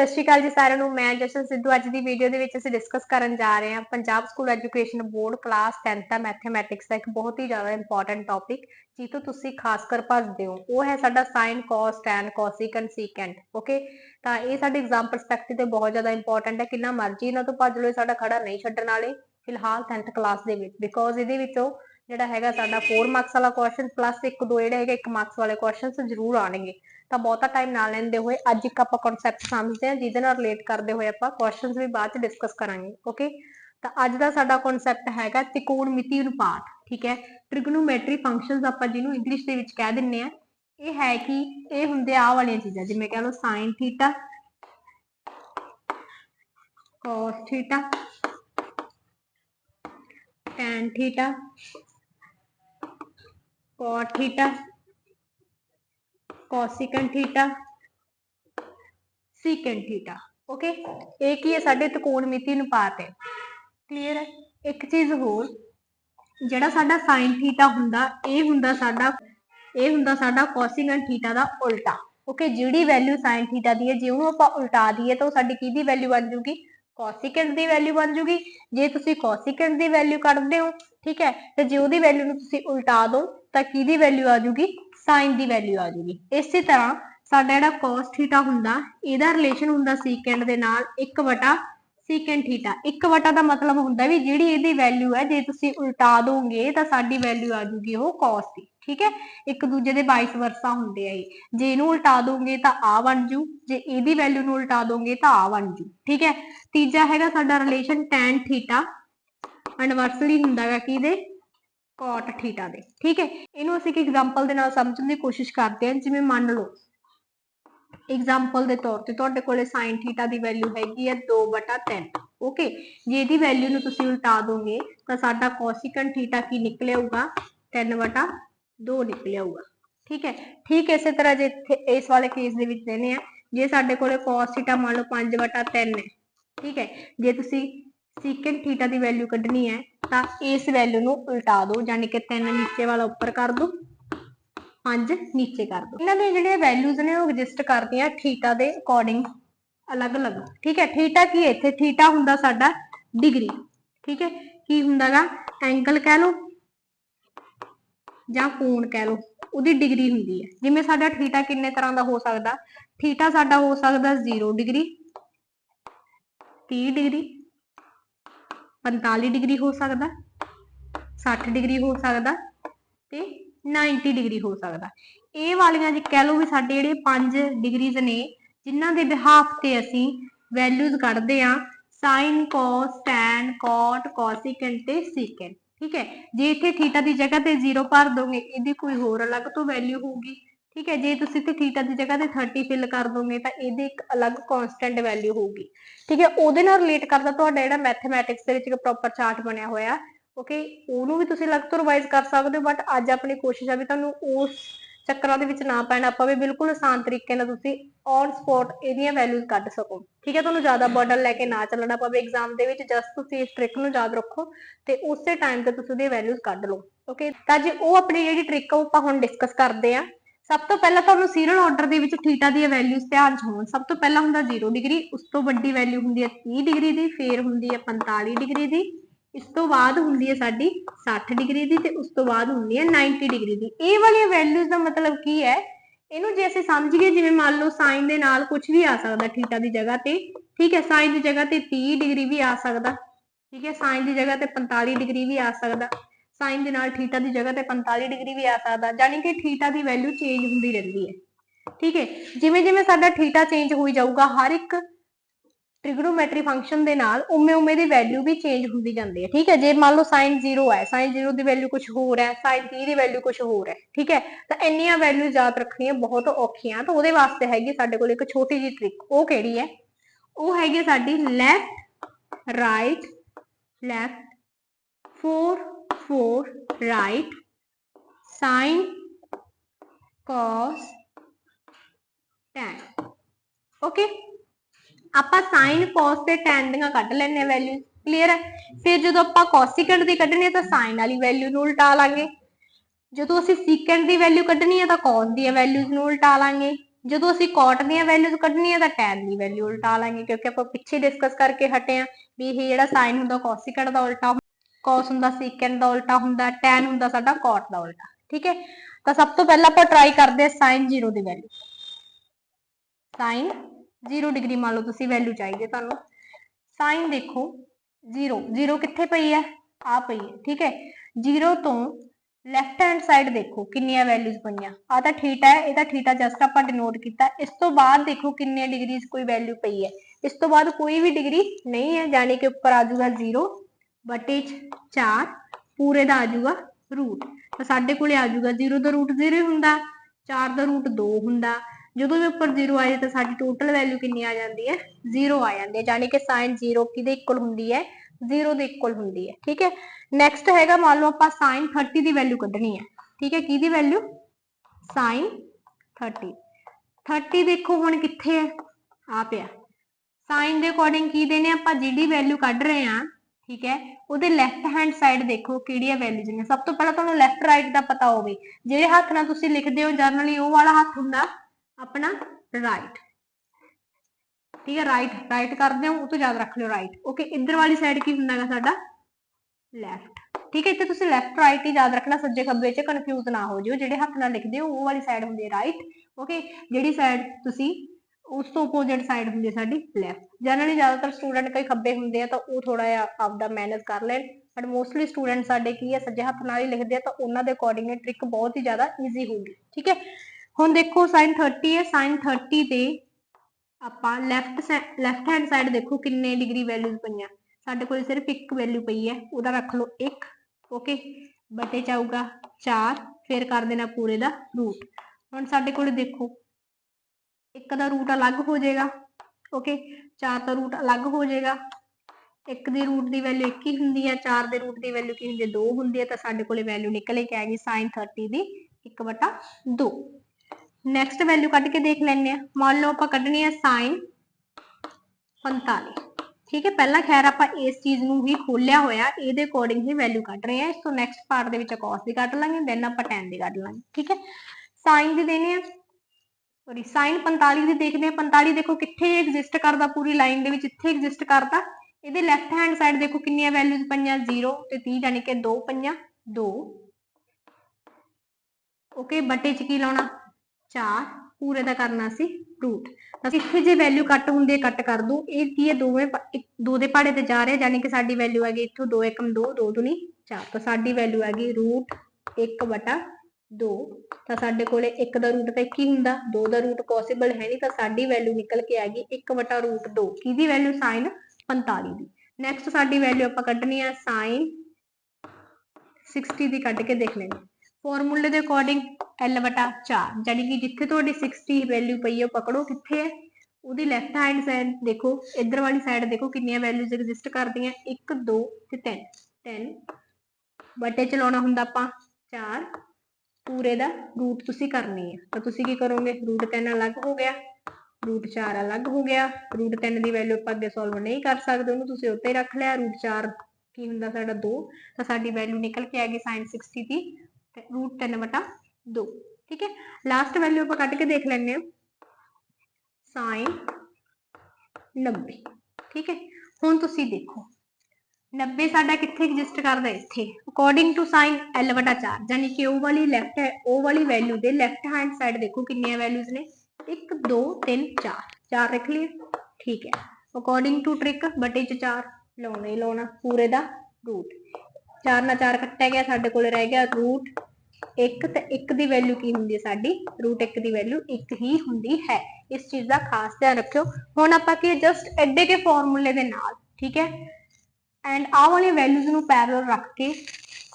ਸਤਿ ਸ਼੍ਰੀ ਅਕਾਲ ਜੀ ਸਾਰਿਆਂ ਨੂੰ। ਮੈਂ ਜਸ਼ਨ ਸਿੱਧੂ। ਅੱਜ ਦੀ ਵੀਡੀਓ ਦੇ ਵਿੱਚ ਅਸੀਂ ਡਿਸਕਸ ਕਰਨ ਜਾ ਰਹੇ ਹਾਂ Punjab school education board class 10th ਦਾ ਮੈਥਮੈਟਿਕਸ ਦਾ ਇੱਕ ਬਹੁਤ ਹੀ ਜ਼ਿਆਦਾ ਇੰਪੋਰਟੈਂਟ ਟੌਪਿਕ ਜਿਸ ਤੁਸੀਂ ਖਾਸ ਕਰ ਭੱਜਦੇ ਹੋ। ਉਹ ਹੈ ਸਾਡਾ sin cos, tan cosecant secant okay ਤਾਂ ਇਹ ਸਾਡੇ ਐਗਜ਼ਾਮ ਪਰਸਪੈਕਟਿਵ ਤੇ ਬਹੁਤ ਜ਼ਿਆਦਾ ਇੰਪੋਰਟੈਂਟ ਹੈ। ਕਿੰਨਾ ਮਰਜ਼ੀ ਇਹਨਾਂ ਤੋਂ ਭੱਜ ਲਓ ਸਾਡਾ ਖੜਾ ਨਹੀਂ ਛੱਡਣ ਵਾਲੇ, ਫਿਲਹਾਲ 10th ਕਲਾਸ ਦੇ ਵਿੱਚ। ਬਿਕੋਜ਼ ਇਹਦੇ ਵਿੱਚੋਂ ਜਿਹੜਾ ਹੈਗਾ ਸਾਡਾ 4 ਮਾਰਕਸ ਵਾਲਾ ਕੁਐਸਚਨ ਪਲੱਸ ਇੱਕ ਦੋ ਜਿਹੜੇ ਹੈਗੇ 1 ਮਾਰਕਸ ਵਾਲੇ ਕੁਐਸਚਨਸ ਜ਼ਰੂਰ ਆਣਗੇ ਤਾਂ ਬਹੁਤਾ ਟਾਈਮ ਨਾ ਲੈਂਦੇ ਹੋਏ ਅੱਜ ਇੱਕ ਆਪਾਂ ਕਨਸੈਪਟ ਸਮਝਦੇ ਹਾਂ, ਜਿਹਦੇ ਨਾਲ ਰਿਲੇਟ ਕਰਦੇ ਹੋਏ ਆਪਾਂ ਕੁਐਸਚਨਸ ਵੀ ਬਾਅਦ ਚ ਡਿਸਕਸ ਕਰਾਂਗੇ ਓਕੇ ਤਾਂ ਅੱਜ ਦਾ ਸਾਡਾ ਕਨਸੈਪਟ ਹੈਗਾ ਤਿਕੋਣਮਿਤੀ ਅਨੁਪਾਤ, ਠੀਕ ਹੈ? ਟ੍ਰਿਗਨੋਮੈਟਰੀ ਫੰਕਸ਼ਨਸ ਆਪਾਂ ਜਿਹਨੂੰ ਇੰਗਲਿਸ਼ ਦੇ ਵਿੱਚ ਕਹਿ ਦਿੰਨੇ ਆ ਇਹ ਹੈ ਕਿ ਇਹ ਹੁੰਦੇ ਆ ਵਾਲੀਆਂ ਚੀਜ਼ਾਂ, ਜਿਵੇਂ ਕਹ ਲਓ sin theta cos theta tan theta cot theta cosecant theta secant theta okay ਇਹ ਕੀ ਹੈ? ਸਾਡੇ ਤਿਕੋਣਮਿਤੀ ਅਨੁਪਾਤ ਹੈ ਕਲੀਅਰ ਹੈ? ਇੱਕ ਚੀਜ਼ ਹੋਰ, ਜਿਹੜਾ ਸਾਡਾ sin ਥੀਟਾ ਹੁੰਦਾ, ਇਹ ਹੁੰਦਾ ਸਾਡਾ, ਇਹ ਹੁੰਦਾ ਸਾਡਾ cosecant ਥੀਟਾ ਦਾ ਉਲਟਾ ਓਕੇ ਜਿਹੜੀ ਵੈਲਿਊ sin ਥੀਟਾ ਦੀ ਹੈ, ਜੇ ਉਹਨੂੰ ਆਪਾਂ ਉਲਟਾ ਦਈਏ ਤਾਂ ਉਹ ਸਾਡੀ ਕਿਹਦੀ ਵੈਲਿਊ ਬਣ ਜੂਗੀ? cosecant ਦੀ ਵੈਲਿਊ ਬਣ ਜੂਗੀ। ਜੇ ਤੁਸੀਂ cosecant ਦੀ ਵੈਲਿਊ ਕੱਢਦੇ ਹੋ, ਠੀਕ ਹੈ? ਤੇ ਜੇ ਉਹਦੀ ਵੈਲਿਊ ਨੂੰ ਤੁਸੀਂ ਉਲਟਾ ਦਿਓ ਤਾਂ ਕਿਹਦੀ ਵੈਲਿਊ ਆ ਜੂਗੀ? Sin ਦੀ ਵੈਲਿਊ ਆ ਜੂਗੀ। ਇਸੇ ਤਰ੍ਹਾਂ ਸਾਡਾ ਜਿਹੜਾ cos ਥੀਟਾ ਹੁੰਦਾ, ਇਹਦਾ ਰਿਲੇਸ਼ਨ ਹੁੰਦਾ secant ਦੇ ਨਾਲ 1 ਵਟਾ secant ਥੀਟਾ 1 ਵਟਾ ਦਾ ਮਤਲਬ ਹੁੰਦਾ ਵੀ ਜਿਹੜੀ ਇਹਦੀ ਵੈਲਿਊ ਹੈ, ਜੇ ਤੁਸੀਂ ਉਲਟਾ ਦੋਗੇ ਤਾਂ ਸਾਡੀ ਵੈਲਿਊ ਆ ਜੂਗੀ ਉਹ cos ਦੀ, ਠੀਕ ਹੈ? ਇੱਕ ਦੂਜੇ ਦੇ ਵਾਈਸ ਵਰਸਾ ਹੁੰਦੇ ਆ ਇਹ। ਜੇ ਇਹਨੂੰ ਉਲਟਾ ਦੋਗੇ ਤਾਂ ਆ ਬਣ ਜੂ। ਜੇ ਇਹਦੀ ਵੈਲਿਊ ਨੂੰ ਉਲਟਾ ਦੋਗੇ ਤਾਂ ਆ ਬਣ ਜੂ, ਠੀਕ ਹੈ? ਤੀਜਾ ਹੈਗਾ ਸਾਡਾ ਰਿਲੇਸ਼ਨ tan ਥੀਟਾ ਇਨਵਰਸਲੀ ਹੁੰਦਾ ਹੈਗਾ ਕਿਹਦੇ? Cot ਥੀਟਾ ਦੇ, ਠੀਕ ਹੈ? ਇਹਨੂੰ ਅਸੀਂ ਇੱਕ ਐਗਜ਼ਾਮਪਲ ਦੇ ਨਾਲ ਸਮਝਣ ਦੀ ਕੋਸ਼ਿਸ਼ ਕਰਦੇ ਹਾਂ, ਜਿਵੇਂ ਮੰਨ ਲਓ ਐਗਜ਼ਾਮਪਲ ਦੇ ਤੌਰ ਤੇ ਤੁਹਾਡੇ ਕੋਲੇ sin ਥੀਟਾ ਦੀ ਵੈਲਿਊ ਹੈਗੀ ਹੈ 2/3 ਓਕੇ ਜੇ ਇਹਦੀ ਵੈਲਿਊ ਨੂੰ ਤੁਸੀਂ ਉਲਟਾ ਦੋਗੇ, ਤਾਂ ਸਾਡਾ ਕੋਸਿਕੈਂਟ ਥੀਟਾ ਕੀ ਨਿਕਲ ਆਊਗਾ 3/2 ਨਿਕਲ ਆਊਗਾ ਠੀਕ ਹੈ? ਠੀਕ ਇਸੇ ਤਰ੍ਹਾਂ ਜੇ ਇੱਥੇ ਇਸ ਵਾਲੇ ਕੇਸ ਦੇ ਵਿੱਚ ਲੈਨੇ ਆ, ਜੇ ਸਾਡੇ ਕੋਲੇ cos ਥੀਟਾ ਮੰਨ ਲਓ 5/3 ਹੈ, ਠੀਕ ਹੈ? ਜੇ ਤੁਸੀਂ secant ਥੀਟਾ ਦੀ ਵੈਲਿਊ ਕੱਢਣੀ ਹੈ, ਤਾਂ ਇਸ ਵੈਲਿਊ ਨੂੰ ਉਲਟਾ ਦਿਓ ਯਾਨੀ ਕਿ 3 ਨੀਚੇ ਵਾਲਾ ਉੱਪਰ ਕਰ ਦਿਓ 5 ਨੀਚੇ ਕਰ ਦਿਓ। ਇਹਨਾਂ ਦੀਆਂ ਜਿਹੜੀਆਂ ਵੈਲਿਊਜ਼ ਨੇ ਉਹ ਐਗਜ਼ਿਸਟ ਕਰਦੀਆਂ ਥੀਟਾ ਦੇ ਅਕੋਰਡਿੰਗ ਅਲੱਗ-ਅਲੱਗ। ਠੀਕ ਹੈ ਥੀਟਾ ਕੀ ਹੈ? ਇੱਥੇ ਥੀਟਾ ਹੁੰਦਾ ਸਾਡਾ ਡਿਗਰੀ ਠੀਕ ਹੈ, ਕੀ ਹੁੰਦਾਗਾ? ਐਂਗਲ ਕਹਿ ਲਓ ਜਾਂ ਕੋਣ ਕਹਿ ਲਓ, ਉਹਦੀ ਡਿਗਰੀ ਹੁੰਦੀ ਹੈ। ਜਿਵੇਂ ਸਾਡਾ ਥੀਟਾ ਕਿੰਨੇ ਤਰ੍ਹਾਂ ਦਾ ਹੋ ਸਕਦਾ? ਥੀਟਾ ਸਾਡਾ ਹੋ ਸਕਦਾ 0 ਡਿਗਰੀ 30 ਡਿਗਰੀ 45 ਡਿਗਰੀ ਹੋ ਸਕਦਾ 60 ਡਿਗਰੀ ਹੋ ਸਕਦਾ ਤੇ 90 ਡਿਗਰੀ ਹੋ ਸਕਦਾ। ਇਹ ਵਾਲੀਆਂ ਜੇ ਕਹਿ ਲਓ ਵੀ ਸਾਡੇ ਜਿਹੜੇ 5 ਡਿਗਰੀਜ਼ ਨੇ, ਜਿਨ੍ਹਾਂ ਦੇ ਬਿਹਾਫ ਤੇ ਅਸੀਂ ਵੈਲਿਊਜ਼ ਕੱਢਦੇ ਆ sin cos, tan, cot, cosecant ਤੇ secant, ਠੀਕ ਹੈ? ਜੇ ਇੱਥੇ ਥੀਟਾ ਦੀ ਜਗ੍ਹਾ ਤੇ 0 ਭਰ ਦੋਗੇ, ਇਹਦੀ ਕੋਈ ਹੋਰ ਅਲੱਗ ਤੋਂ ਵੈਲਿਊ ਹੋਊਗੀ। ਠੀਕ ਹੈ, ਜੇ ਤੁਸੀਂ ਤੇ ਥੀਟਾ ਦੀ ਜਗ੍ਹਾ ਤੇ 30 ਫਿਲ ਕਰ ਦੋਗੇ ਤਾਂ ਇਹਦੀ ਇੱਕ ਅਲੱਗ ਕਨਸਟੈਂਟ ਵੈਲਿਊ ਹੋਊਗੀ। ਠੀਕ ਹੈ, ਉਹਦੇ ਨਾਲ ਰਿਲੇਟ ਕਰਦਾ ਤੁਹਾਡਾ ਜਿਹੜਾ ਮੈਥਮੈਟਿਕਸ ਦੇ ਵਿੱਚ ਇੱਕ ਪ੍ਰੋਪਰ ਚਾਰਟ ਬਣਿਆ ਹੋਇਆ। ਓਕੇ ਉਹਨੂੰ ਵੀ ਤੁਸੀਂ ਅਲੱਗ ਤੋਂ ਰਿਵਾਈਜ਼ ਕਰ ਸਕਦੇ ਹੋ ਬਟ ਅੱਜ ਆਪਣੀ ਕੋਸ਼ਿਸ਼ ਆ ਵੀ ਤੁਹਾਨੂੰ ਉਸ ਚੱਕਰਾਂ ਦੇ ਵਿੱਚ ਨਾ ਪੈਣਾ ਪਵੇ ਬਿਲਕੁਲ ਆਸਾਨ ਤਰੀਕੇ ਨਾਲ ਤੁਸੀਂ ਔਨ ਸਪੌਟ ਇਹਦੀਆਂ ਵੈਲਿਊਜ਼ ਕੱਢ ਸਕੋ। ਠੀਕ ਹੈ, ਤੁਹਾਨੂੰ ਜ਼ਿਆਦਾ ਬਰਡਨ ਲੈ ਕੇ ਨਾ ਚੱਲਣਾ ਪਵੇ ਐਗਜ਼ਾਮ ਦੇ ਵਿੱਚ ਜਸਟ ਤੁਸੀਂ ਇਸ ਟ੍ਰਿਕ ਨੂੰ ਯਾਦ ਰੱਖੋ ਤੇ ਉਸੇ ਟਾਈਮ ਤੇ ਤੁਸੀਂ ਉਹਦੀਆਂ ਵੈਲਿਊਜ਼ ਕੱਢ ਲਓ। ਓਕੇ ਤਾਂ ਜੇ, ਉਹ ਆਪਣੀ ਜਿਹੜੀ ਟ੍ਰਿਕ ਆ, ਉਹ ਆਪਾਂ ਹੁਣ ਡਿਸਕਸ ਕਰਦੇ ਆ ਸਭ ਤੋਂ ਪਹਿਲਾਂ ਤੁਹਾਨੂੰ ਸੀਰੀਅਲ ਆਰਡਰ ਦੇ ਵਿੱਚ ਥੀਟਾ ਦੀਆਂ ਵੈਲਿਊਜ਼ ਧਿਆਨ 'ਚ ਹੋਣ। ਸਭ ਤੋਂ ਪਹਿਲਾਂ ਹੁੰਦਾ 0 ਡਿਗਰੀ ਉਸ ਤੋਂ ਵੱਡੀ ਵੈਲਿਊ ਹੁੰਦੀ ਹੈ 30 ਡਿਗਰੀ ਦੀ, ਫੇਰ ਹੁੰਦੀ ਹੈ 45 ਡਿਗਰੀ ਦੀ, ਇਸ ਤੋਂ ਬਾਅਦ ਹੁੰਦੀ ਹੈ ਸਾਡੀ 60 ਡਿਗਰੀ ਦੀ ਤੇ ਉਸ ਤੋਂ ਬਾਅਦ ਹੁੰਦੀ ਹੈ 90 ਡਿਗਰੀ ਦੀ। ਇਹ ਵਾਲੀਆਂ ਵੈਲਿਊਜ਼ ਦਾ ਮਤਲਬ ਕੀ ਹੈ? ਇਹਨੂੰ ਜੇ ਅਸੀਂ ਸਮਝੀਏ ਜਿਵੇਂ ਮੰਨ ਲਓ ਸਾਈਨ ਦੇ ਨਾਲ ਕੁਝ ਵੀ ਆ ਸਕਦਾ ਥੀਟਾ ਦੀ ਜਗ੍ਹਾ ਤੇ, ਠੀਕ ਹੈ ਸਾਈਨ ਦੀ ਜਗ੍ਹਾ ਤੇ 30 ਡਿਗਰੀ ਵੀ ਆ ਸਕਦਾ, ਠੀਕ ਹੈ ਸਾਈਨ ਦੀ ਜਗ੍ਹਾ ਤੇ 45 ਡਿਗਰੀ ਵੀ ਆ ਸਕਦਾ। ਸਾਈਨ ਦੇ ਨਾਲ ਥੀਟਾ ਦੀ ਜਗ੍ਹਾ ਤੇ 45 ਡਿਗਰੀ ਵੀ ਆ ਸਕਦਾ ਯਾਨੀ ਕਿ ਥੀਟਾ ਦੀ ਵੈਲਿਊ ਚੇਂਜ ਹੁੰਦੀ ਰਹਿੰਦੀ ਹੈ। ਠੀਕ ਹੈ, ਜਿਵੇਂ ਜਿਵੇਂ ਸਾਡਾ ਥੀਟਾ ਚੇਂਜ ਹੋਈ ਜਾਊਗਾ, ਹਰ ਇੱਕ ਟ੍ਰਿਗਨੋਮੈਟਰੀ ਫੰਕਸ਼ਨ ਦੇ ਨਾਲ ਉਵੇਂ ਉਵੇਂ ਦੀ ਵੈਲਿਊ ਵੀ ਚੇਂਜ ਹੁੰਦੀ ਜਾਂਦੀ ਹੈ। ਠੀਕ ਹੈ, ਜੇ ਮੰਨ ਲਓ sin 0 ਹੈ sin 0 ਦੀ ਵੈਲਿਊ ਕੁਝ ਹੋਰ ਹੈ sin 30 ਦੀ ਵੈਲਿਊ ਕੁਝ ਹੋਰ ਹੈ, ਠੀਕ ਹੈ, ਤਾਂ ਇੰਨੀਆਂ ਵੈਲਿਊ ਯਾਦ ਰੱਖਣੀਆਂ ਬਹੁਤ ਔਖੀਆਂ, ਤਾਂ ਉਹਦੇ ਵਾਸਤੇ ਹੈਗੀ ਸਾਡੇ ਕੋਲ ਇੱਕ ਛੋਟੀ ਜਿਹੀ ਟ੍ਰਿਕ ਉਹ ਕਿਹੜੀ ਹੈ? ਉਹ ਹੈਗੀ ਸਾਡੀ left right left 4 4 right sin cos tan. Okay ਆਪਾਂ sin cos ਤੇ tan ਦੀਆਂ ਕੱਢ ਲੈਣੇ ਵੈਲਿਊ ਕਲੀਅਰ ਹੈ? ਫਿਰ ਜਦੋਂ ਆਪਾਂ cosecant ਦੀ ਕੱਢਣੀ ਹੈ ਤਾਂ sin ਵਾਲੀ ਵੈਲਿਊ ਨੂੰ ਉਲਟਾ ਲਾਂਗੇ। ਜਦੋਂ ਅਸੀਂ secant ਦੀ ਵੈਲਿਊ ਕੱਢਣੀ ਹੈ ਤਾਂ cos ਦੀਆਂ ਵੈਲਿਊਜ਼ ਨੂੰ ਉਲਟਾ ਲਾਂਗੇ। ਜਦੋਂ ਅਸੀਂ cot ਦੀਆਂ ਵੈਲਿਊਜ਼ ਕੱਢਣੀਆਂ ਤਾਂ tan ਦੀ ਵੈਲਿਊ ਉਲਟਾ ਲਾਂਗੇ, ਕਿਉਂਕਿ ਆਪਾਂ ਪਿੱਛੇ ਡਿਸਕਸ ਕਰਕੇ ਹਟੇ ਆ ਵੀ ਇਹ ਜਿਹੜਾ sin ਹੁੰਦਾ ਕੋਸਿਕਟ ਦਾ ਉਲਟਾ cos ਹੁੰਦਾ secant ਦਾ ਉਲਟਾ ਹੁੰਦਾ, tan ਹੁੰਦਾ ਸਾਡਾ cot ਦਾ ਉਲਟਾ, ਠੀਕ ਹੈ? ਤਾਂ ਸਭ ਤੋਂ ਪਹਿਲਾਂ ਆਪਾਂ ਟਰਾਈ ਕਰਦੇ ਹਾਂ sin 0 ਦੀ ਵੈਲਿਊ sin 0 ਡਿਗਰੀ ਮੰਨ ਲਓ ਤੁਸੀਂ ਵੈਲਿਊ ਚਾਹੀਦੀ ਤੁਹਾਨੂੰ। sin ਦੇਖੋ 0 0 ਕਿੱਥੇ ਪਈ ਹੈ? ਆ ਪਈ ਹੈ, ਠੀਕ ਹੈ? 0 ਤੋਂ ਲੈਫਟ ਹੈਂਡ ਸਾਈਡ ਦੇਖੋ ਕਿੰਨੀਆਂ ਵੈਲਿਊਜ਼ ਪਈਆਂ ਆ ਤਾਂ ਥੀਟਾ ਹੈ ਇਹਦਾ ਥੀਟਾ ਜਸਟ ਆਪਾਂ ਡਿਨੋਟ ਕੀਤਾ। ਇਸ ਤੋਂ ਬਾਅਦ ਦੇਖੋ ਕਿੰਨੇ ਡਿਗਰੀਜ਼ ਕੋਈ ਵੈਲਿਊ ਪਈ ਹੈ। ਇਸ ਤੋਂ ਬਾਅਦ ਕੋਈ ਵੀ ਡਿਗਰੀ ਨਹੀਂ ਹੈ ਯਾਨੀ ਕਿ ਉੱਪਰ ਆ ਜਾਊਗਾ 0 ਬਟੇ 'ਚ 4 ਪੂਰੇ ਦਾ ਆ ਜਾਊਗਾ ਰੂਟ ਤਾਂ ਸਾਡੇ ਕੋਲੇ ਆ ਜਾਊਗਾ 0 ਦਾ ਰੂਟ 0 ਹੁੰਦਾ 4 ਦਾ ਰੂਟ 2 ਹੁੰਦਾ। ਜਦੋਂ ਵੀ ਉੱਪਰ 0 ਆ ਜਾਏ ਤਾਂ ਸਾਡੀ ਟੋਟਲ ਵੈਲਿਊ ਕਿੰਨੀ ਆ ਜਾਂਦੀ ਹੈ? 0 ਆ ਜਾਂਦੀ ਹੈ ਯਾਨੀ ਕਿ sin 0 ਕਿਹਦੇ ਇਕੁਅਲ ਹੁੰਦੀ ਹੈ? 0 ਦੇ ਇਕੁਅਲ ਹੁੰਦੀ ਹੈ, ਠੀਕ ਹੈ? ਨੈਕਸਟ ਹੈਗਾ, ਮੰਨ ਲਓ ਆਪਾਂ sin 30 ਦੀ ਵੈਲਿਊ ਕੱਢਣੀ ਹੈ, ਠੀਕ ਹੈ? ਕਿਹਦੀ ਵੈਲਿਊ sin 30 30 ਦੇਖੋ ਹੁਣ ਕਿੱਥੇ ਹੈ? ਆ ਪਿਆ। sin ਦੇ ਅਕੋਰਡਿੰਗ ਕੀ ਦੇਣੇ ਆਪਾਂ? ਜਿਹੜੀ ਵੈਲਿਊ ਕੱਢ ਰਹੇ ਹਾਂ ਠੀਕ ਹੈ? ਉਹਦੇ ਲੈਫਟ ਹੈਂਡ ਸਾਈਡ ਦੇਖੋ ਕਿਹੜੀਆਂ ਵੈਲਿਊਜ਼ ਨੇ। ਸਭ ਤੋਂ ਪਹਿਲਾਂ ਤੁਹਾਨੂੰ ਲੈਫਟ ਰਾਈਟ ਦਾ ਪਤਾ ਹੋਵੇ। ਜਿਹੜੇ ਹੱਥ ਨਾਲ ਤੁਸੀਂ ਲਿਖਦੇ ਹੋ ਜਰਨਲੀ ਉਹ ਵਾਲਾ ਹੱਥ ਹੁੰਦਾ ਆਪਣਾ ਰਾਈਟ ਠੀਕ ਹੈ? ਰਾਈਟ ਰਾਈਟ ਕਰਦੇ ਹੋ, ਉਹ ਤੋਂ ਯਾਦ ਰੱਖ ਲਿਓ ਰਾਈਟ ਓਕੇ ਇੱਧਰ ਵਾਲੀ ਸਾਈਡ ਕੀ ਹੁੰਦਾਗਾ ਸਾਡਾ? ਲੈਫਟ ਠੀਕ ਹੈ? ਇੱਥੇ ਤੁਸੀਂ ਲੈਫਟ ਰਾਈਟ ਹੀ ਯਾਦ ਰੱਖਣਾ, ਸੱਜੇ ਖੱਬੇ 'ਚ ਕਨਫਿਊਜ਼ ਨਾ ਹੋ ਜਿਓ। ਜਿਹੜੇ ਹੱਥ ਨਾਲ ਲਿਖਦੇ ਹੋ, ਉਹ ਵਾਲੀ ਸਾਈਡ ਹੁੰਦੀ ਹੈ ਰਾਈਟ ਓਕੇ ਜਿਹੜੀ ਸਾਈਡ ਤੁਸੀਂ ਉਸ ਤੋਂ ਆਪੋਜ਼ਿਟ ਸਾਈਡ ਹੁੰਦੀ ਹੈ ਸਾਡੀ ਲੈਫਟ ਜਨਰਲੀ ਜ਼ਿਆਦਾਤਰ ਸਟੂਡੈਂਟ ਕਈ ਖੱਬੇ ਹੁੰਦੇ ਆ ਤਾਂ ਉਹ ਥੋੜਾ ਜਿਹਾ ਆਪਦਾ ਮੈਨੇਜ ਕਰ ਲੈਣ ਬਟ ਮੋਸਟਲੀ ਸਟੂਡੈਂਟ ਸਾਡੇ ਕੀ ਹੈ, ਸੱਜੇ ਹੱਥ ਨਾਲ ਹੀ ਲਿਖਦੇ ਆ ਤਾਂ ਉਹਨਾਂ ਦੇ ਅਕੋਰਡਿੰਗ ਇਹ ਟ੍ਰਿਕ ਬਹੁਤ ਹੀ ਜ਼ਿਆਦਾ ਈਜ਼ੀ ਹੋਊਗੀ ਠੀਕ ਹੈ? ਹੁਣ ਦੇਖੋ sin 30 ਹੈ sin 30 ਤੇ ਆਪਾਂ ਲੈਫਟ ਲੈਫਟ ਹੈਂਡ ਸਾਈਡ ਦੇਖੋ ਕਿੰਨੇ ਡਿਗਰੀ ਵੈਲਿਊਜ਼ ਪਈਆਂ। ਸਾਡੇ ਕੋਲ ਸਿਰਫ ਇੱਕ ਵੈਲਿਊ ਪਈ ਹੈ, ਉਹਦਾ ਰੱਖ ਲਓ 1 ਓਕੇ ਬਟੇ ਚ ਆਊਗਾ 4 ਫਿਰ ਕਰ ਦੇਣਾ ਪੂਰੇ ਦਾ ਰੂਟ ਹੁਣ ਸਾਡੇ ਕੋਲ ਦੇਖੋ ਇੱਕ ਦਾ ਰੂਟ ਅਲੱਗ ਹੋ ਜਾਏਗਾ ਓਕੇ 4 ਦਾ ਰੂਟ ਅਲੱਗ ਹੋ ਜਾਏਗਾ। ਇੱਕ ਦੀ ਰੂਟ ਦੀ ਵੈਲਿਊ 1 ਹੀ ਹੁੰਦੀ ਹੈ 4 ਦੇ ਰੂਟ ਦੀ ਵੈਲਿਊ ਕੀ ਹੁੰਦੀ ਹੈ 2 ਹੁੰਦੀ ਹੈ ਤਾਂ ਸਾਡੇ ਕੋਲੇ ਵੈਲਿਊ ਨਿਕਲੇ ਕੇ ਆ ਗਈ sin 30 ਦੀ। 1/2 ਨੈਕਸਟ ਵੈਲਿਊ ਕੱਢ ਕੇ ਦੇਖ ਲੈਂਦੇ ਆ। ਮੰਨ ਲਓ ਆਪਾਂ ਕੱਢਣੀ ਹੈ sin 45 ਠੀਕ ਹੈ, ਪਹਿਲਾਂ ਖੈਰ ਆਪਾਂ ਇਸ ਚੀਜ਼ ਨੂੰ ਹੀ ਖੋਲਿਆ ਹੋਇਆ, ਇਹਦੇ ਅਕੋਰਡਿੰਗ ਹੀ ਵੈਲਿਊ ਕੱਢ ਰਹੇ ਆ। ਇਸ ਤੋਂ ਨੈਕਸਟ ਪਾਰਟ ਦੇ ਵਿੱਚ cos ਦੀ ਕੱਢ ਲਾਂਗੇ ਦੈਨ ਆਪਾਂ tan ਦੀ ਕੱਢ ਲਾਂਗੇ। ਠੀਕ ਹੈ sin ਦੀ ਦੇਣੇ ਆ। ਸੌਰੀ sin 45 ਦੀ ਦੇਖਦੇ ਆ 45 ਦੇਖੋ ਕਿੱਥੇ ਐਗਜ਼ਿਸਟ ਕਰਦਾ ਪੂਰੀ ਲਾਈਨ ਦੇ ਵਿੱਚ, ਇੱਥੇ ਐਗਜ਼ਿਸਟ ਕਰਦਾ। ਇਹਦੇ ਲੈਫਟ ਹੈਂਡ ਸਾਈਡ ਦੇਖੋ ਕਿੰਨੀਆਂ ਵੈਲਿਊਜ਼ ਪਈਆਂ 0 ਤੇ 30 ਯਾਨੀ ਕਿ 2 ਪਈਆਂ 2 ਓਕੇ ਬਟੇ ਚ ਕੀ ਲਾਉਣਾ? 4 ਪੂਰੇ ਦਾ ਕਰਨਾ ਸੀ ਰੂਟ ਤਾਂ ਇੱਥੇ ਜੇ ਵੈਲਿਊ ਕੱਟ ਹੁੰਦੀ ਹੈ, ਕੱਟ ਕਰ ਦੂ। ਇਹ ਕੀ ਹੈ? ਦੋਵੇਂ ਇੱਕ- ਦੋ ਦੇ ਪਹਾੜੇ ਤੇ ਜਾ ਰਹੇ ਯਾਨੀ ਕਿ ਸਾਡੀ ਵੈਲਿਊ ਹੈਗੀ ਇੱਥੋਂ 2 1 2 2 ਦੁਨੀ 4 ਤਾਂ ਸਾਡੀ ਵੈਲਿਊ ਹੈਗੀ ਰੂਟ 1 ਬਟਾ 2 ਤਾਂ ਸਾਡੇ ਕੋਲੇ 1 ਦਾ ਰੂਟ ਤਾਂ 1 ਹੀ ਹੁੰਦਾ 2 ਦਾ ਰੂਟ ਪੋਸੀਬਲ ਹੈ ਨਹੀਂ, ਤਾਂ ਸਾਡੀ ਵੈਲਿਊ ਨਿਕਲ ਕੇ ਆ ਗਈ 1 ਬਟਾ ਰੂਟ 2 ਕਿਹਦੀ ਵੈਲਿਊ sin 45 ਦੀ। ਨੈਕਸਟ ਸਾਡੀ ਵੈਲਿਊ ਆਪਾਂ ਕੱਢਣੀ ਆ sin 60 ਦੀ ਕੱਢ ਕੇ ਦੇਖ ਲੈਣੀ ਫਾਰਮੂਲੇ ਦੇ ਅਕੋਰਡਿੰਗ L ਬਟਾ 4 ਜਾਨੀ ਕਿ ਜਿੱਥੇ ਤੁਹਾਡੀ 60 ਵੈਲਿਊ ਪਈ ਹੈ ਉਹ ਪਕੜੋ ਕਿੱਥੇ ਹੈ ਉਹਦੀ ਲੈਫਟ ਹੈਂਡ ਸਾਈਡ ਦੇਖੋ, ਇੱਧਰ ਵਾਲੀ ਸਾਈਡ ਦੇਖੋ ਕਿੰਨੀਆਂ ਵੈਲਿਊਜ਼ ਐਗਜ਼ਿਸਟ ਕਰਦੀਆਂ 1 2 ਤੇ 3 10 ਬਟੇ ਚਲਾਉਣਾ ਹੁੰਦਾ ਆਪਾਂ 4 ਪੂਰੇ ਦਾ ਰੂਟ ਤੁਸੀਂ ਕਰਨੀ ਹੈ। ਤਾਂ ਤੁਸੀਂ ਕੀ ਕਰੋਗੇ? ਰੂਟ 3 ਅਲੱਗ ਹੋ ਗਿਆ ਰੂਟ 4 ਅਲੱਗ ਹੋ ਗਿਆ। ਰੂਟ 3 ਦੀ ਵੈਲਿਊ ਆਪਾਂ ਅੱਗੇ ਸੋਲਵ ਨਹੀਂ ਕਰ ਸਕਦੇ, ਉਹਨੂੰ ਤੁਸੀਂ ਉੱਤੇ ਰੱਖ ਲਿਆ। ਰੂਟ 4 ਕੀ ਹੁੰਦਾ ਸਾਡਾ 2 ਤਾਂ ਸਾਡੀ ਵੈਲਿਊ ਨਿਕਲ ਕੇ ਆ ਗਈ sin 60 ਦੀ, ਤੇ ਰੂਟ 3 ਵਟਾ 2 ਠੀਕ ਹੈ? ਲਾਸਟ ਵੈਲਿਊ ਆਪਾਂ ਕੱਢ ਕੇ ਦੇਖ ਲੈਂਦੇ ਹਾਂ। sin 90 ਠੀਕ ਹੈ? ਹੁਣ ਤੁਸੀਂ ਦੇਖੋ। 90 ਸਾਡਾ ਕਿੱਥੇ ਐਗਜ਼ਿਸਟ ਕਰਦਾ ਇੱਥੇ? ਅਕੋਰਡਿੰਗ ਟੂ sin L 4 ਯਾਨੀ ਕਿ ਉਹ ਵਾਲੀ ਲੈਫਟ ਹੈ, ਉਹ ਵਾਲੀ ਵੈਲਿਊ ਦੇ ਲੈਫਟ ਹੈਂਡ ਸਾਈਡ ਦੇਖੋ ਕਿੰਨੀਆਂ ਵੈਲਿਊਜ਼ ਨੇ। 1 2 3 4 4 ਰੱਖ ਲਈਏ। ਠੀਕ ਹੈ। ਅਕੋਰਡਿੰਗ ਟੂ ਟ੍ਰਿਕ ਬਟੇ ਚ 4 ਲਾਉਣਾ ਹੀ ਲਾਉਣਾ, ਪੂਰੇ ਦਾ ਰੂਟ 4 ਨਾਲ 4 ਕੱਟਿਆ ਗਿਆ, ਸਾਡੇ ਕੋਲ ਰਹਿ ਗਿਆ ਰੂਟ 1 ਤੇ 1 ਦੀ ਵੈਲਿਊ ਕੀ ਹੁੰਦੀ ਹੈ ਸਾਡੀ? ਰੂਟ 1 ਦੀ ਵੈਲਿਊ 1 ਹੀ ਹੁੰਦੀ ਹੈ। ਇਸ ਚੀਜ਼ ਦਾ ਖਾਸ ਧਿਆਨ ਰੱਖਿਓ। ਹੁਣ ਆਪਾਂ ਕੀ ਜਸਟ ਐਡੇ ਕੇ ਫਾਰਮੂਲੇ ਦੇ ਨਾਲ, ਠੀਕ ਹੈ? ਐਂਡ ਆਹ ਵਾਲੇ ਵੈਲਿਊਜ਼ ਨੂੰ ਪੈਰਲਲ ਰੱਖ ਕੇ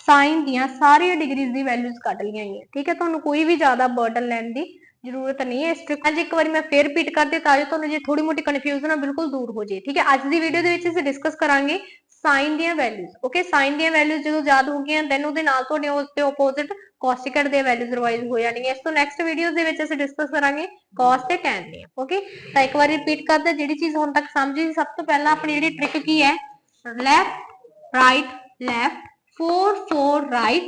ਸਾਈਨ ਦੀਆਂ ਸਾਰੀਆਂ ਡਿਗਰੀਜ਼ ਦੀ ਵੈਲਿਊਜ਼ ਕੱਢ ਲਈਆਂ ਗਈਆਂ ਠੀਕ ਹੈ? ਤੁਹਾਨੂੰ ਕੋਈ ਵੀ ਜ਼ਿਆਦਾ ਬਰਡਨ ਲੈਣ ਦੀ ਜ਼ਰੂਰਤ ਨਹੀਂ ਹੈ ਇਸ ਟ੍ਰਿਕ ਅੱਜ ਇੱਕ ਵਾਰੀ ਮੈਂ ਫੇਰ ਰਿਪੀਟ ਕਰਦੀ ਤਾਂ ਜੋ ਤੁਹਾਨੂੰ ਜੇ ਥੋੜੀ ਮੋਟੀ ਕਨਫਿਊਜ਼ਨ ਆ, ਬਿਲਕੁਲ ਦੂਰ ਹੋ ਜੇ ਠੀਕ ਹੈ? ਅੱਜ ਦੀ ਵੀਡੀਓ ਦੇ ਵਿੱਚ ਅਸੀਂ ਡਿਸਕਸ ਕਰਾਂਗੇ ਸਾਈਨ ਦੀਆਂ ਵੈਲਿਊਜ਼ ਓਕੇ ਸਾਈਨ ਦੀਆਂ ਵੈਲਿਊਜ਼ ਜਦੋਂ ਯਾਦ ਹੋ ਗਈਆਂ ਦੈਨ ਉਹਦੇ ਨਾਲ ਤੁਹਾਡੇ ਉਸ ਦੇ ਆਪੋਜ਼ਿਟ ਕੋਸਿਕਟ ਦੀਆਂ ਵੈਲਿਊਜ਼ ਰਿਵਾਈਜ਼ ਹੋ ਜਾਣਗੀਆਂ ਇਸ ਤੋਂ ਨੈਕਸਟ ਵੀਡੀਓਜ਼ ਦੇ ਵਿੱਚ ਅਸੀਂ ਡਿਸਕਸ ਕਰਾਂਗੇ cos ਤੇ tan ਦੀਆਂ ਓਕੇ ਤਾਂ ਇੱਕ ਵਾਰੀ ਰਿਪੀਟ ਕਰਦੇ ਜਿਹੜੀ ਚੀਜ਼ ਹੁਣ ਤੱਕ ਸਮਝੀ ਸਭ ਤੋਂ ਪਹਿਲਾਂ ਆਪਣੀ ਜਿਹੜੀ ਟ੍ਰਿਕ ਕੀ ਹੈ left, right, left 4 4 right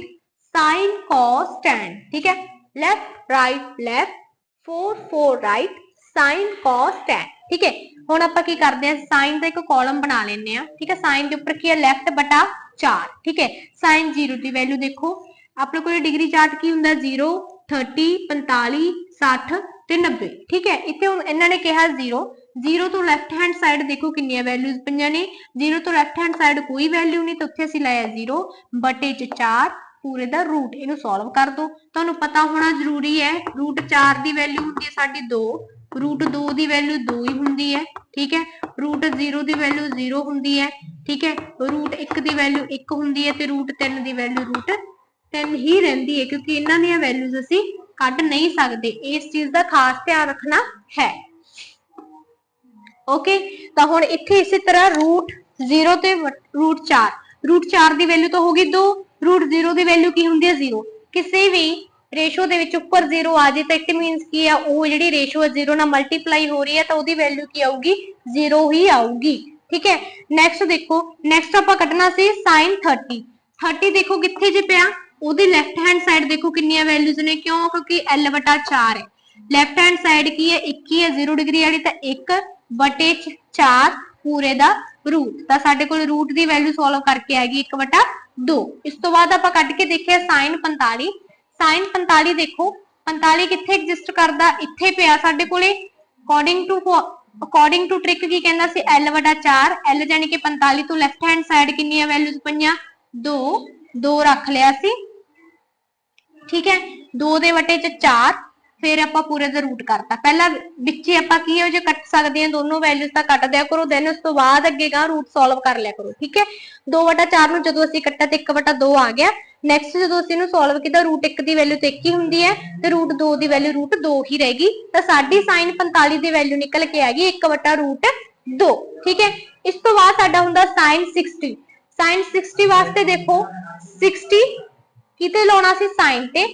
sin cos, tan. ਠੀਕ ਹੈ left, right, left 4 4 right sin cos, tan. ਠੀਕ ਹੈ ਹੁਣ ਆਪਾਂ ਕੀ ਕਰਦੇ ਹਾਂ ਸਾਈਨ ਦਾ ਇੱਕ ਕਾਲਮ ਬਣਾ ਲੈਂਦੇ ਆ ਠੀਕ ਹੈ ਸਾਈਨ ਦੇ ਉੱਪਰ ਕੀ ਹੈ ਲੈਫਟ ਬਟਾ 4 ਠੀਕ ਹੈ ਸਾਈਨ 0 ਦੀ ਵੈਲਿਊ ਦੇਖੋ ਆਪਣੇ ਕੋਲ ਡਿਗਰੀ ਚਾਰਟ ਕੀ ਹੁੰਦਾ 0 30 45 60 ਤੇ 90 ਠੀਕ ਹੈ ਇੱਥੇ ਹੁਣ ਇਹਨਾਂ ਨੇ ਕਿਹਾ 0 0 ਤੋਂ ਲੈਫਟ ਹੈਂਡ ਸਾਈਡ ਦੇਖੋ ਕਿੰਨੀਆਂ ਵੈਲਿਊਜ਼ ਪਈਆਂ ਨੇ। 0 ਤੋਂ ਲੈਫਟ ਹੈਂਡ ਸਾਈਡ ਕੋਈ ਵੈਲਿਊ ਨਹੀਂ, ਤਾਂ ਉੱਥੇ ਅਸੀਂ ਲਾਇਆ 0 ਬਟੇ ਚ 4 ਪੂਰੇ ਦਾ ਰੂਟ ਇਹਨੂੰ ਸੋਲਵ ਕਰ ਦੋ। ਤੁਹਾਨੂੰ ਪਤਾ ਹੋਣਾ ਜ਼ਰੂਰੀ ਹੈ ਰੂਟ 4 ਦੀ ਵੈਲਿਊ ਹੁੰਦੀ ਹੈ ਸਾਡੀ 2 ਰੂਟ 2 ਦੀ ਵੈਲਿਊ 2 ਹੀ ਹੁੰਦੀ ਹੈ, ਠੀਕ ਹੈ? ਰੂਟ 0 ਦੀ ਵੈਲਿਊ 0 ਹੁੰਦੀ ਹੈ, ਠੀਕ ਹੈ? ਰੂਟ 1 ਦੀ ਵੈਲਿਊ 1 ਹੁੰਦੀ ਹੈ ਤੇ ਰੂਟ 3 ਦੀ ਵੈਲਿਊ ਰੂਟ 3 ਹੀ ਰਹਿੰਦੀ ਹੈ, ਕਿਉਂਕਿ ਇਹਨਾਂ ਦੀਆਂ ਵੈਲਿਊਜ਼ ਅਸੀਂ ਕੱਢ ਨਹੀਂ ਸਕਦੇ। ਇਸ ਚੀਜ਼ ਦਾ ਖਾਸ ਧਿਆਨ ਰੱਖਣਾ ਹੈ। ਓਕੇ ਤਾਂ ਹੁਣ ਇੱਥੇ ਇਸੇ ਤਰ੍ਹਾਂ ਰੂਟ 0 ਤੇ ਰੂਟ 4 ਰੂਟ 4 ਦੀ ਵੈਲਿਊ ਤਾਂ ਹੋਗੀ 2 ਰੂਟ 0 ਦੀ ਵੈਲਿਊ ਕੀ ਹੁੰਦੀ ਹੈ? 0 ਕਿਸੇ ਵੀ ਰੇਸ਼ੋ ਦੇ ਵਿੱਚ ਉੱਪਰ 0 ਆ ਜੇ ਤਾਂ ਇਟ ਮੀਨਸ ਕੀ ਆ? ਉਹ ਜਿਹੜੀ ਰੇਸ਼ੋ ਹੈ 0 ਨਾਲ ਮਲਟੀਪਲਾਈ ਹੋ ਰਹੀ ਹੈ ਤਾਂ ਉਹਦੀ ਵੈਲਿਊ ਕੀ ਆਊਗੀ? 0 ਹੀ ਆਊਗੀ। ਠੀਕ ਹੈ? ਨੈਕਸਟ ਦੇਖੋ। ਨੈਕਸਟ ਆਪਾਂ ਕੱਢਣਾ ਸੀ sin 30 30 ਦੇਖੋ ਕਿੱਥੇ ਜੇ ਪਿਆ? ਉਹਦੀ ਲੈਫਟ ਹੈਂਡ ਸਾਈਡ ਦੇਖੋ ਕਿੰਨੀਆਂ ਵੈਲਿਊਜ਼ ਨੇ। ਕਿਉਂ? ਕਿਉਂਕਿ l 4 ਹੈ। ਲੈਫਟ ਹੈਂਡ ਸਾਈਡ ਕੀ ਹੈ? 21 ਹੈ 0 ਡਿਗਰੀ ਵਾਲੀ ਤਾਂ 1 ਬਟੇ 4 ਪੂਰੇ ਦਾ ਰੂਟ ਤਾਂ ਸਾਡੇ ਕੋਲ ਰੂਟ ਦੀ ਵੈਲਿਊ ਸੋਲਵ ਕਰਕੇ ਆਏਗੀ 1 ਬਟਾ 2 ਇਸ ਤੋਂ ਬਾਅਦ ਆਪਾਂ ਕੱਢ ਕੇ ਦੇਖਿਆ sin 45 sin 45 ਦੇਖੋ 45 ਕਿੱਥੇ ਐਗਜ਼ਿਸਟ ਕਰਦਾ? ਇੱਥੇ ਪਿਆ ਸਾਡੇ ਕੋਲੇ। According to according to trick ਕੀ ਕਹਿੰਦਾ ਸੀ? L 4 l ਯਾਨੀ ਕਿ 45 ਤੋਂ ਲੈਫਟ ਹੈਂਡ ਸਾਈਡ ਕਿੰਨੀਆਂ ਵੈਲਿਊਜ਼ ਪਈਆਂ? 2 2 ਰੱਖ ਲਿਆ ਸੀ। ਠੀਕ ਹੈ? 2 ਦੇ ਵਟੇ ਚ 4 ਫਿਰ ਆਪਾਂ ਪੂਰੇ ਦਾ ਰੂਟ ਕਰਤਾ। ਪਹਿਲਾਂ ਵਿੱਚੇ ਆਪਾਂ ਕੀ ਹੋ ਜੇ ਕੱਟ ਸਕਦੇ ਹਾਂ, ਦੋਨੋਂ ਵੈਲਿਊਜ਼ ਤਾਂ ਕੱਟ ਦਿਆ ਕਰੋ ਦੈਨ ਉਸ ਤੋਂ ਬਾਅਦ ਅੱਗੇ ਗਾ ਰੂਟ ਸੋਲਵ ਕਰ ਲਿਆ ਕਰੋ, ਠੀਕ ਹੈ? 2 ਵਟਾ 4 ਨੂੰ ਜਦੋਂ ਅਸੀਂ ਕੱਟਿਆ ਤੇ 1/2 ਆ ਗਿਆ। ਨੈਕਸਟ ਜਦੋਂ ਅਸੀਂ ਇਹਨੂੰ ਸੋਲਵ ਕੀਤਾ ਰੂਟ 1 ਦੀ ਵੈਲਿਊ ਤੇ 1 ਹੀ ਹੁੰਦੀ ਹੈ ਤੇ ਰੂਟ 2 ਦੀ ਵੈਲਿਊ ਰੂਟ 2 ਹੀ ਰਹੇਗੀ ਤਾਂ ਸਾਡੀ sin 45 ਦੀ ਵੈਲਿਊ ਨਿਕਲ ਕੇ ਆ ਗਈ 1 ਵਟਾ ਰੂਟ 2 ਠੀਕ ਹੈ? ਇਸ ਤੋਂ ਬਾਅਦ ਸਾਡਾ ਹੁੰਦਾ sin 60 sin 60 ਵਾਸਤੇ ਦੇਖੋ 60 ਕਿਤੇ ਲਾਉਣਾ ਸੀ sin ਤੇ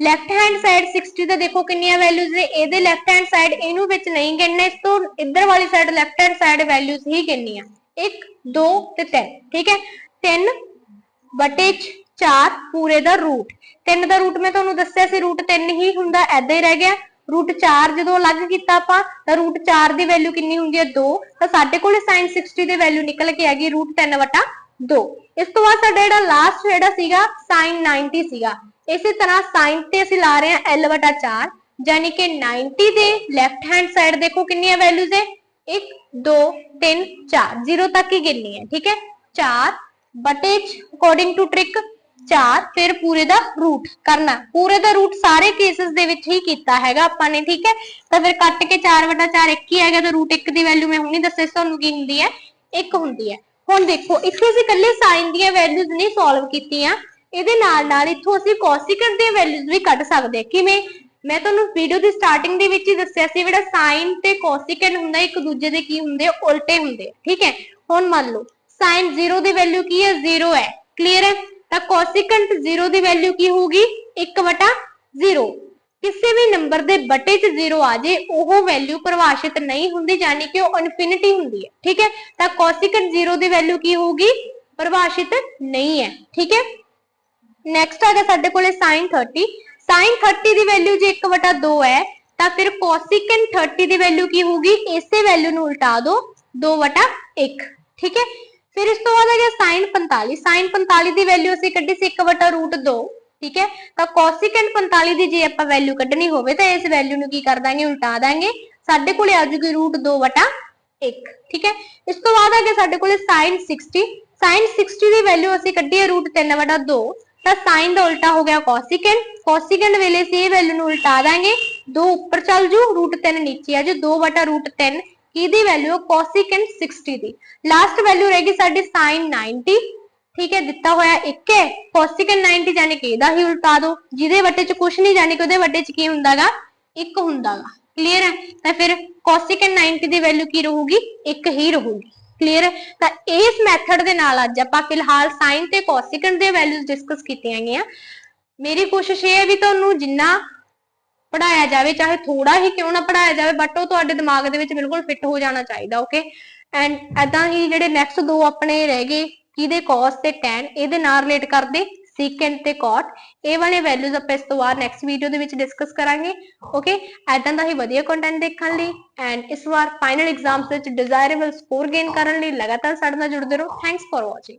ਲੈਫਟ ਹੈਂਡ ਸਾਈਡ 60 ਤੇ ਦੇਖੋ ਕਿੰਨੀਆਂ ਵੈਲਿਊਜ਼ ਨੇ, ਇਹਦੇ ਲੈਫਟ ਹੈਂਡ ਸਾਈਡ ਇਹਨੂੰ ਵਿੱਚ ਨਹੀਂ ਗਿਣਨਾ, ਇਸ ਤੋਂ ਇੱਧਰ ਵਾਲੀ side left hand side values ਹੀ ਗਿਣਨੀਆਂ। 1 2 ਤੇ 3 ਠੀਕ ਹੈ? 3 ਬਟੇ 4 ਪੂਰੇ ਦਾ ਰੂਟ 3 ਦਾ ਰੂਟ ਮੈਂ ਤੁਹਾਨੂੰ ਦੱਸਿਆ ਸੀ ਰੂਟ 3 ਹੀ ਹੁੰਦਾ ਐਦਾਂ ਹੀ ਰਹਿ ਗਿਆ। ਰੂਟ 4 ਜਦੋਂ ਅਲੱਗ ਕੀਤਾ ਆਪਾਂ, ਤਾਂ ਰੂਟ 4 ਦੀ ਵੈਲਿਊ ਕਿੰਨੀ ਹੁੰਦੀ ਹੈ? 2 ਤਾਂ ਸਾਡੇ ਕੋਲ sin 60 ਦੀ ਵੈਲਿਊ ਨਿਕਲ ਕੇ ਆ ਗਈ ਰੂਟ 3 ਵਟਾ 2 ਇਸ ਤੋਂ ਬਾਅਦ ਸਾਡਾ ਜਿਹੜਾ ਲਾਸਟ ਜਿਹੜਾ ਸੀਗਾ sin 90 ਸੀਗਾ। ਇਸੇ ਤਰ੍ਹਾਂ sin ਤੇ ਅਸੀਂ ਲਾ ਰਹੇ ਹਾਂ l ਵਟਾ 4 ਯਾਨੀ ਕਿ 90 ਦੇ ਲੈਫਟ ਹੈਂਡ ਸਾਈਡ ਦੇਖੋ ਕਿੰਨੀਆਂ ਵੈਲਿਊਜ਼ ਹੈ 1 2 3 4 0 ਤੱਕ ਹੀ ਗਿਣਨੀ ਹੈ, ਠੀਕ ਹੈ? 4 ਬਟੇ ਅਕੋਰਡਿੰਗ ਟੂ ਟ੍ਰਿਕ 4 ਫਿਰ ਪੂਰੇ ਦਾ ਰੂਟ ਕਰਨਾ, ਪੂਰੇ ਦਾ ਰੂਟ ਸਾਰੇ ਕੇਸਿਸ ਦੇ ਵਿੱਚ ਹੀ ਕੀਤਾ ਹੈਗਾ ਆਪਾਂ ਨੇ, ਠੀਕ ਹੈ? ਤਾਂ ਫਿਰ ਕੱਟ ਕੇ 4 ਵਟਾ 4 1 ਹੀ ਹੈਗਾ, ਤਾਂ ਰੂਟ 1 ਦੀ ਵੈਲਿਊ ਮੈਂ ਹੁਣੀ ਦੱਸਿਆ ਤੁਹਾਨੂੰ ਕੀ ਹੁੰਦੀ ਹੈ 1 ਹੁੰਦੀ ਹੈ। ਹੁਣ ਦੇਖੋ, ਇੱਥੇ ਅਸੀਂ ਇਕੱਲੇ ਸਾਈਨ ਦੀਆਂ ਵੈਲਿਊਜ਼ ਨਹੀਂ ਸੋਲਵ ਕੀਤੀਆਂ ਇਹਦੇ ਨਾਲ ਨਾਲ ਇੱਥੋਂ ਅਸੀਂ ਕੋਸਿਕੈਂਟ ਦੀਆਂ ਵੈਲਿਊਜ਼ ਵੀ ਕੱਢ ਸਕਦੇ ਹਾਂ। ਕਿਵੇਂ? ਮੈਂ ਤੁਹਾਨੂੰ ਵੀਡੀਓ ਦੀ ਸਟਾਰਟਿੰਗ ਦੇ ਵਿੱਚ ਹੀ ਦੱਸਿਆ ਸੀ ਜਿਹੜਾ ਸਾਈਨ ਤੇ ਕੋਸਿਕੈਂਟ ਹੁੰਦਾ, ਇੱਕ ਦੂਜੇ ਦੇ ਕੀ ਹੁੰਦੇ ਉਲਟੇ ਹੁੰਦੇ ਠੀਕ ਹੈ? ਹੁਣ ਮੰਨ ਲਓ ਸਾਈਨ 0 ਦੀ ਵੈਲਿਊ ਕੀ ਹੈ? 0 ਹੈ। ਕਲੀਅਰ ਹੈ? ਤਾਂ ਕੋਸਿਕੈਂਟ 0 ਦੀ ਵੈਲਿਊ ਕੀ ਹੋਊਗੀ? 1/0 ਕਿਸੇ ਵੀ ਨੰਬਰ ਦੇ ਬਟੇ 'ਚ 0 ਆ ਜੇ, ਉਹ ਵੈਲਿਊ ਪਰਿਭਾਸ਼ਿਤ ਨਹੀਂ ਹੁੰਦੀ, ਯਾਨੀ ਕਿ ਉਹ ਇਨਫਿਨਿਟੀ ਹੁੰਦੀ ਹੈ। ਠੀਕ ਹੈ? ਤਾਂ ਕੋਸਿਕੈਂਟ 0 ਦੀ ਵੈਲਿਊ ਕੀ ਹੋਊਗੀ? ਪਰਿਭਾਸ਼ਿਤ ਨਹੀਂ ਹੈ। ਠੀਕ ਹੈ? ਨੈਕਸਟ ਆ ਗਿਆ ਸਾਡੇ ਕੋਲੇ sin 30 sin 30 ਦੀ ਵੈਲਿਊ ਜੇ 1/2 ਹੈ, ਤਾਂ ਫਿਰ ਕੋਸਿਕੈਂਟ 30 ਦੀ ਵੈਲਿਊ ਕੀ ਹੋਊਗੀ? ਇਸੇ ਵੈਲਿਊ ਨੂੰ ਉਲਟਾ ਦਿਓ 2/1 ਠੀਕ ਹੈ? ਫਿਰ ਇਸ ਤੋਂ ਬਾਅਦ ਆ ਗਿਆ sin 45 sin 45 ਦੀ ਵੈਲਿਊ ਅਸੀਂ ਕੱਢੀ ਸੀ 1/2 ਠੀਕ ਹੈ? ਤਾਂ ਕੋਸਿਕੈਂਟ 45 ਦੀ ਜੇ ਆਪਾਂ ਵੈਲਿਊ ਕੱਢਣੀ ਹੋਵੇ, ਤਾਂ ਇਸ ਵੈਲਿਊ ਨੂੰ ਕੀ ਕਰ ਦਾਂਗੇ? ਉਲਟਾ ਦਾਂਗੇ। ਸਾਡੇ ਕੋਲੇ ਆ ਜੂਗੀ √2/1 ਠੀਕ ਹੈ? ਇਸ ਤੋਂ ਬਾਅਦ ਆ ਗਿਆ ਸਾਡੇ ਕੋਲੇ sin 60 sin 60 ਦੀ ਵੈਲਿਊ ਅਸੀਂ ਕੱਢੀ ਹੈ √3/2 ਤਾਂ sin ਦਾ ਉਲਟਾ ਹੋ ਗਿਆ ਕੋਸਿਕੈਂਟ ਕੋਸਿਕੈਂਟ ਵੇਲੇ ਅਸੀਂ ਇਹ ਵੈਲਿਊ ਨੂੰ ਉਲਟਾ ਦਾਂਗੇ। 2 ਉੱਪਰ ਚੱਲ ਜੂ √3 ਨੀਚੇ ਆ ਜੂ। 2/√3 ਕਿਹਦੀ ਵੈਲਿਊ ਕੋਸਿਕੈਂਟ 60 ਦੀ। ਲਾਸਟ ਵੈਲਿਊ ਰਹੇਗੀ ਸਾਡੀ sin 90 ਠੀਕ ਹੈ, ਦਿੱਤਾ ਹੋਇਆ 1 ਹੈ। ਕੋਸਿਕੈਂਟ 90 ਯਾਨੀ ਕਿ ਇਹਦਾ ਹੀ ਉਲਟਾ ਦੋ। ਜਿਹਦੇ ਵੱਟੇ 'ਚ ਕੁਝ ਨਹੀਂ ਯਾਨੀ ਕਿ ਉਹਦੇ ਵੱਟੇ 'ਚ ਕੀ ਹੁੰਦਾਗਾ? 1 ਹੁੰਦਾਗਾ। ਕਲੀਅਰ ਹੈ? ਤਾਂ ਫਿਰ ਕੋਸਿਕੈਂਟ 90 ਦੀ ਵੈਲਿਊ ਕੀ ਰਹੂਗੀ? 1 ਹੀ ਰਹੂਗੀ। ਕਲੀਅਰ ਹੈ, ਤਾਂ ਇਸ ਮੈਥਡ ਦੇ ਨਾਲ ਅੱਜ ਆਪਾਂ ਫਿਲਹਾਲ sin ਤੇ ਕੋਸਿਕੈਂਟ ਦੇ ਵੈਲਿਊਜ਼ ਡਿਸਕਸ ਕੀਤੀਆਂ ਗਈਆਂ ਮੇਰੀ ਕੋਸ਼ਿਸ਼ ਇਹ ਹੈ ਵੀ ਤੁਹਾਨੂੰ ਜਿੰਨਾ ਪੜਾਇਆ ਜਾਵੇ, ਚਾਹੇ ਥੋੜਾ ਹੀ ਕਿਉਂ ਨਾ ਪੜਾਇਆ ਜਾਵੇ ਬਟ ਉਹ ਤੁਹਾਡੇ ਦਿਮਾਗ ਦੇ ਵਿੱਚ ਬਿਲਕੁਲ ਫਿੱਟ ਹੋ ਜਾਣਾ ਚਾਹੀਦਾ ਓਕੇ ਐਂਡ ਐਦਾਂ ਹੀ ਜਿਹੜੇ ਨੈਕਸਟ ਦੋ ਆਪਣੇ ਰਹਿ ਗਏ, ਕਿਹਦੇ cos ਤੇ tan, ਇਹਦੇ ਨਾਲ ਰਿਲੇਟ ਕਰਦੇ secant ਤੇ cot ਇਹ ਵਾਲੇ ਵੈਲਿਊਜ਼ ਆਪਾਂ ਇਸ ਤੋਂ ਬਾਅਦ ਨੈਕਸਟ ਵੀਡੀਓ ਦੇ ਵਿੱਚ ਡਿਸਕਸ ਕਰਾਂਗੇ ਓਕੇ ਐਦਾਂ ਦਾ ਹੀ ਵਧੀਆ ਕੰਟੈਂਟ ਦੇਖਣ ਲਈ ਐਂਡ ਇਸ ਵਾਰ ਫਾਈਨਲ ਐਗਜ਼ਾਮਸ ਵਿੱਚ ਡਿਜ਼ਾਇਰੇਬਲ ਸਕੋਰ ਗੇਨ ਕਰਨ ਲਈ ਲਗਾਤਾਰ ਸਾਡੇ ਨਾਲ ਜੁੜਦੇ ਰਹੋ। Thanks for watching